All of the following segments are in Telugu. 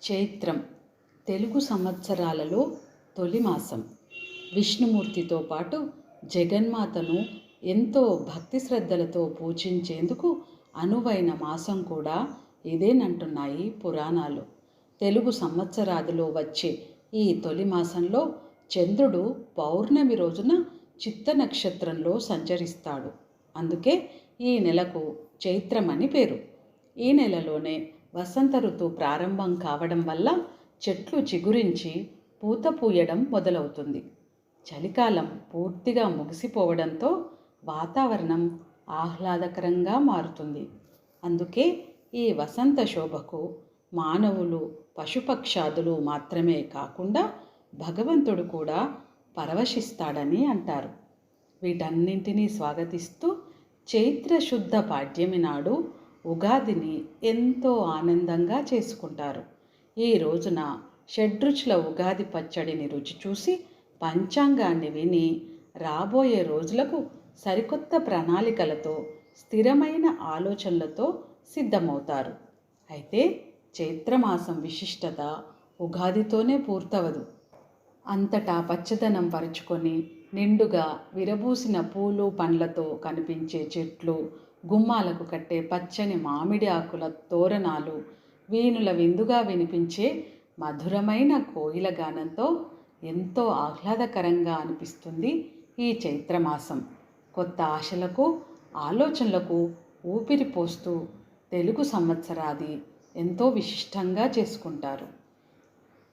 చైత్రం తెలుగు సంవత్సరాలలో తొలి మాసం. విష్ణుమూర్తితో పాటు జగన్మాతను ఎంతో భక్తి శ్రద్ధలతో పూజించేందుకు అనువైన మాసం కూడా ఇదేనంటున్నాయి పురాణాలు. తెలుగు సంవత్సరాదిలో వచ్చే ఈ తొలి మాసంలో చంద్రుడు పౌర్ణమి రోజున చిత్త నక్షత్రంలో సంచరిస్తాడు. అందుకే ఈ నెలకు చైత్రమని పేరు. ఈ నెలలోనే వసంత ఋతువు ప్రారంభం కావడం వల్ల చెట్లు చిగురించి పూత పూయడం మొదలవుతుంది. చలికాలం పూర్తిగా ముగిసిపోవడంతో వాతావరణం ఆహ్లాదకరంగా మారుతుంది. అందుకే ఈ వసంత శోభకు మానవులు పశుపక్షాదులు మాత్రమే కాకుండా భగవంతుడు కూడా పరవశిస్తాడని అంటారు. వీటన్నింటినీ స్వాగతిస్తూ చైత్ర శుద్ధ పాడ్యమి నాడు ఉగాదిని ఎంతో ఆనందంగా చేసుకుంటారు. ఈ రోజున షడ్రుచుల ఉగాది పచ్చడిని రుచి చూసి పంచాంగాన్ని విని రాబోయే రోజులకు సరికొత్త ప్రణాళికలతో స్థిరమైన ఆలోచనలతో సిద్ధమవుతారు. అయితే చైత్రమాసం విశిష్టత ఉగాదితోనే పూర్తవదు. అంతటా పచ్చదనం పరుచుకొని నిండుగా విరబూసిన పూలు పండ్లతో కనిపించే చెట్లు గుమ్మాలకు కట్టే పచ్చని మామిడి ఆకుల తోరణాలు వీణుల విందుగా వినిపించే మధురమైన కోయిల గానంతో ఎంతో ఆహ్లాదకరంగా అనిపిస్తుంది ఈ చైత్రమాసం. కొత్త ఆశలకు ఆలోచనలకు ఊపిరి పోస్తూ తెలుగు సంవత్సరాది ఎంతో విశిష్టంగా చేసుకుంటారు.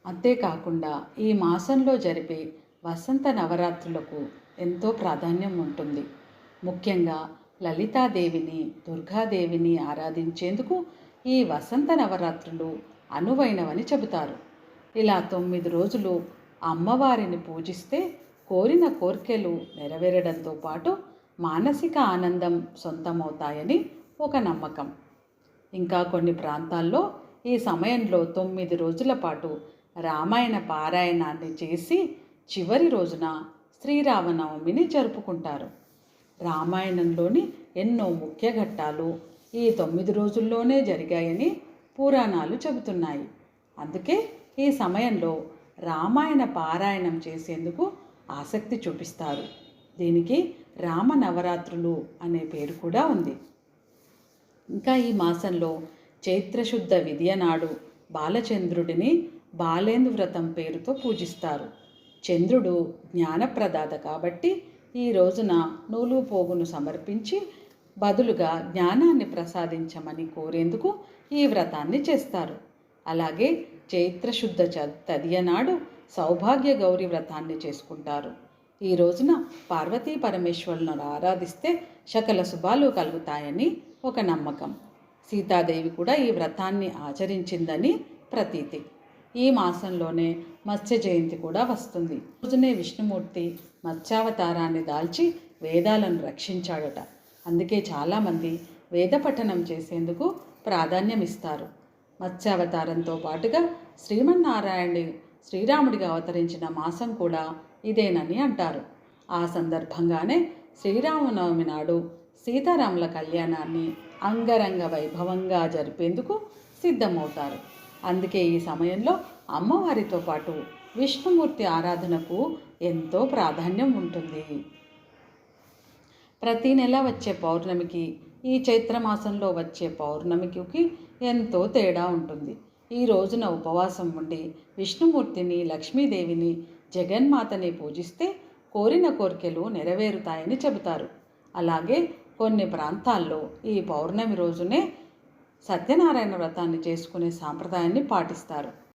అంతేకాకుండా ఈ మాసంలో జరిపే వసంత నవరాత్రులకు ఎంతో ప్రాధాన్యం ఉంటుంది. ముఖ్యంగా లలితాదేవిని దుర్గాదేవిని ఆరాధించేందుకు ఈ వసంత నవరాత్రులు అనువైనవని చెబుతారు. ఇలా తొమ్మిది రోజులు అమ్మవారిని పూజిస్తే కోరిన కోర్కెలు నెరవేరడంతో పాటు మానసిక ఆనందం సొంతమవుతాయని ఒక నమ్మకం. ఇంకా కొన్ని ప్రాంతాల్లో ఈ సమయంలో తొమ్మిది రోజుల పాటు రామాయణ పారాయణాన్ని చేసి చివరి రోజున శ్రీరామనవమిని జరుపుకుంటారు. రామాయణంలోని ఎన్నో ముఖ్య ఘట్టాలు ఈ తొమ్మిది రోజుల్లోనే జరిగాయని పురాణాలు చెబుతున్నాయి. అందుకే ఈ సమయంలో రామాయణ పారాయణం చేసేందుకు ఆసక్తి చూపిస్తారు. దీనికి రామ నవరాత్రులు అనే పేరు కూడా ఉంది. ఇంకా ఈ మాసంలో చైత్రశుద్ధ విద్య నాడు బాలచంద్రుడిని బాలేంద్ర వ్రతం పేరుతో పూజిస్తారు. చంద్రుడు జ్ఞానప్రదాత కాబట్టి ఈ రోజున నూలు పోగును సమర్పించి బదులుగా జ్ఞానాన్ని ప్రసాదించమని కోరేందుకు ఈ వ్రతాన్ని చేస్తారు. అలాగే చైత్రశుద్ధ చ తదియనాడు సౌభాగ్య గౌరి వ్రతాన్ని చేసుకుంటారు. ఈ రోజున పార్వతీ పరమేశ్వరులను ఆరాధిస్తే సకల శుభాలు కలుగుతాయని ఒక నమ్మకం. సీతాదేవి కూడా ఈ వ్రతాన్ని ఆచరించిందని ప్రతీతి. ఈ మాసంలోనే మత్స్య జయంతి కూడా వస్తుంది. రోజునే విష్ణుమూర్తి మత్స్యావతారాన్ని దాల్చి వేదాలను రక్షించాడట. అందుకే చాలామంది వేద పఠనం చేసేందుకు ప్రాధాన్యం ఇస్తారు మత్స్యావతారంతో పాటుగా శ్రీమన్నారాయణుడి శ్రీరాముడిగా అవతరించిన మాసం కూడా ఇదేనని అంటారు. ఆ సందర్భంగానే శ్రీరామనవమి నాడు సీతారాముల కళ్యాణాన్ని అంగరంగ వైభవంగా జరిపేందుకు సిద్ధమవుతారు. అందుకే ఈ సమయంలో అమ్మవారితో పాటు విష్ణుమూర్తి ఆరాధనకు ఎంతో ప్రాధాన్యం ఉంటుంది. ప్రతి నెల వచ్చే పౌర్ణమికి ఈ చైత్రమాసంలో వచ్చే పౌర్ణమికి ఎంతో తేడా ఉంటుంది. ఈ రోజున ఉపవాసం ఉండి విష్ణుమూర్తిని లక్ష్మీదేవిని జగన్మాతని పూజిస్తే కోరిన కోరికలు నెరవేరుతాయని చెబుతారు. అలాగే కొన్ని ప్రాంతాల్లో ఈ పౌర్ణమి రోజునే సత్యనారాయణ వ్రతాన్ని చేసుకునే సాంప్రదాయాన్ని పాటిస్తారు.